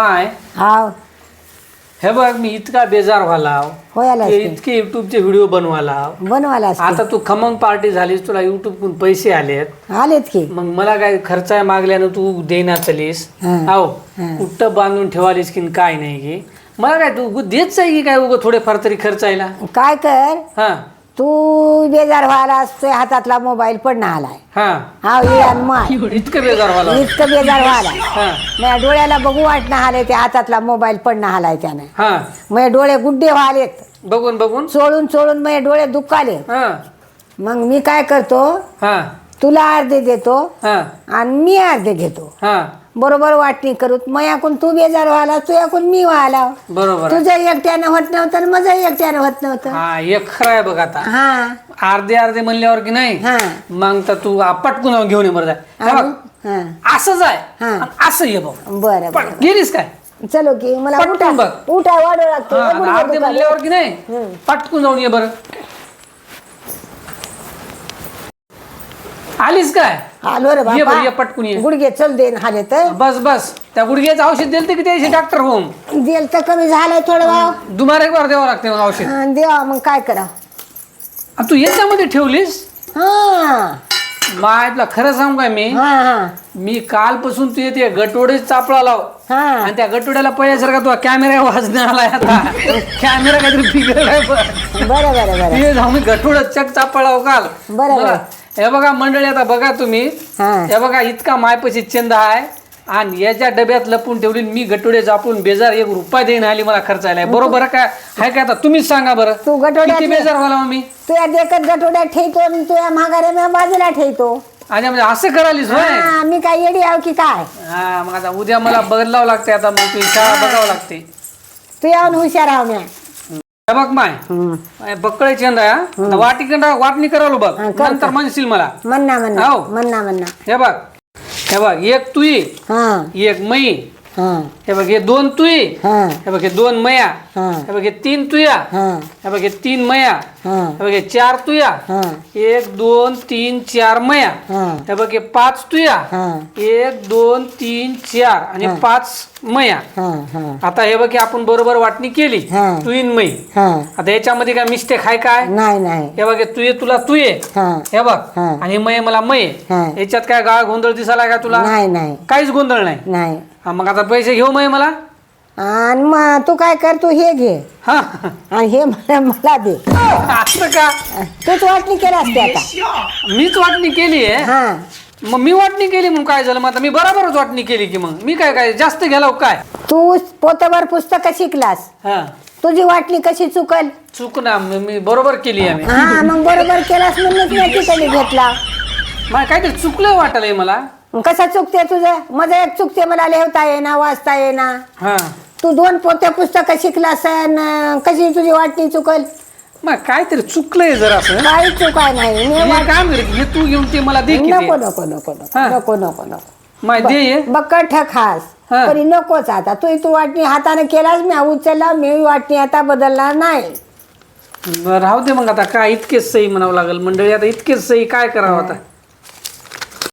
काय? हाव. हे बघ मी इतका बेजार ते इतके युट्यूबचे व्हिडिओ बनवायला बनवायला आता तू खमंग पार्टी झालीस तुला युट्यूबकडून पैसे आलेत. आलेत की. मग मला काय खर्च आहे मागल्यानं तू देना चलीस? हं. आहो कुठं बांधून ठेवालीस की काय नाही की? मला काय तू देतच आहे की काय उगं थोडेफार तरी खर्चायला काय कर? हा. तू बेजार व्हायला तुझ्या हातातला मोबाईल पडणं आलाय. हा. माय इतकं बेजार व्हायला. इतकं बेजार व्हायला. हा. माझ्या डोळ्याला बघू वाटणं आलंय त्या हातातला मोबाईल पडणं आलाय त्याने. हा. माझे डोळे गुड्डे व्हालेत बघून बघून? चोळून चोळून माझे डोळे दुखाले हा. मग मी काय करतो? हा. तुला अर्धे देतो हा. आणि मी अर्धे घेतो. हा. बरोबर वाटणी करूत. मयाकून तू बेजार व्हायला तुझ्याकून मी व्हायला. बरोबर आहे. तुझं एकट्यानं होत नव्हतं आणि माझं एकट्यानं होत नव्हतं. हा एक खरं आहे बघ आता. हा. अर्धे अर्धे म्हणल्यावर की नाही हा. मग तर तू आ- पटकून जाऊन घेऊन ये बरं. हे बघ, हा. असंच आहे. हा. आणि असं ये बघ. बरं पण बरं. गेलीस काय? चलो की मला पटकन उठा बघ. उठा वाढू हा, आणि अर्धे म्हणल्यावर की नाही पटकून जाऊन ये बरं. आलीस काय? आलो रे ये बरं ये बाबा पटकून ये. गुडघे चल देन हाले तर. बस बस. त्या गुडघ्याचं औषध दिलं की त्याशी डॉक्टर होऊन? देल तर कमी झालंय थोडं भाव दुमार एक बार द्यावं लागते मग औषध. हा, देवा मग काय करा? तू याच्यामध्ये ठेवलीस? हा. माय तुला खरं सांगू काय मी? हा हा. मी कालपासून तू येते गटोडे चापळा लाव हा. आणि त्या गटोड्याला पहिल्यासारखा तुला कॅमेरा वाजण्या आलाय आता? कॅमेरा काहीतरी बिघडलाय बघ. बरं बरं बरं. जाऊन गटोड चक चापळा काल. बरं, मला- हे बघा मंडळी आता बघा तुम्ही. हा. हे बघा इतका मायपशी चंद आहे. आणि याच्या डब्यात लपून ठेवली मी गटोडे जापून बेजार एक रुपया देईन आली मला खर्च आलाय बरोबर काय हाय काय आता? तुम्हीच सांगा बरं. तू गटोड्यात किती बेजार व्हायला मग मी? तुया देखत गटोड्यात ठेवतो आणि तुया माघारे मी बाजूला ठेवतो. आणि म्हणजे असं करालीस होय हा मी काय येडी आहो की काय? हा मग आता उद्या मला बदलावं लागते आता मग तू शाळा बघावं लागते. तू यावून हुशार आहो मी हे बघ माय. माय बक्कळे चंद आहे हा. आता वाटिकन वाटणी करावं बघ. हा, कर, नंतर म्हणशील मला. म्हणना म्हणना हो. म्हणना म्हणना हे बघ. हे बघ एक तुई हा. एक मई हा. हे बघ हे दोन तुई. हा. हे बघ हे दोन मया. हा. हे बघ हे तीन तुया. हा. हे बघ हे तीन मया. हा. हे बघ हे चार तुया. हा. एक दोन तीन चार मया. हा. हे बघ हे पाच तुया. हा. एक दोन तीन चार आणि पाच मया. हा हा. आता हे बघ हे आपण बरोबर वाटणी केली. हा. तुईन मई हा. आता याच्यामध्ये काय मिस्टेक आहे काय? नाही नाही. हे बघ हे तू ये तुला तू ये हा. हे बघ. हा. आणि मय मला मय हा. याच्यात काय गाळ गोंधळ दिसायला का तुला? नाही नाही. काहीच गोंधळ नाही. नाही. हा, मग आता पैसे घेऊ मय मला? आणि मग तू काय कर तू हे घे. हा. आणि हे मला मला दे. असं का? तूच वाटणी केला असते आता. मीच वाटणी केली आहे? हा. मग मी वाटणी केली मग काय झालं? मग आता मी बरोबरच वाटणी केली की मग. मी काय काय जास्त गेलो काय? तू पोतभर पुस्तकं शिकलास. हा. तुझी वाटणी कशी चुकल? चूक ना मी मी बरोबर केली आहे मी. हा मग बरोबर केलास म्हणूनच मी तिकडे घेतला. मला काहीतरी चुकलं वाटलंय मला. मग कसं चुकते तुझं? माझं एक चुकते मला लिहिता येईना वाचता येईना हा. तू दोन पोते पुस्तकं शिकलास अन कशी तुझी वाटणी चुकल? मग काहीतरी चुकलंय जरा असं. काही चुकाय नाही. मी हे हे तू घेऊन ते मला दे की नको ते. नको नको हा. नको नको नको. नको माय दे हे. बकट खास. हा. तरी नकोच आता. तू तू वाटणी हाताने केलास मी उचलला मी वाटणी आता बदलणार नाही. राहू दे मग आता. काय इतकेच सही म्हणावं लागेल? मंडळी आता इतकेच सही काय करावं आता?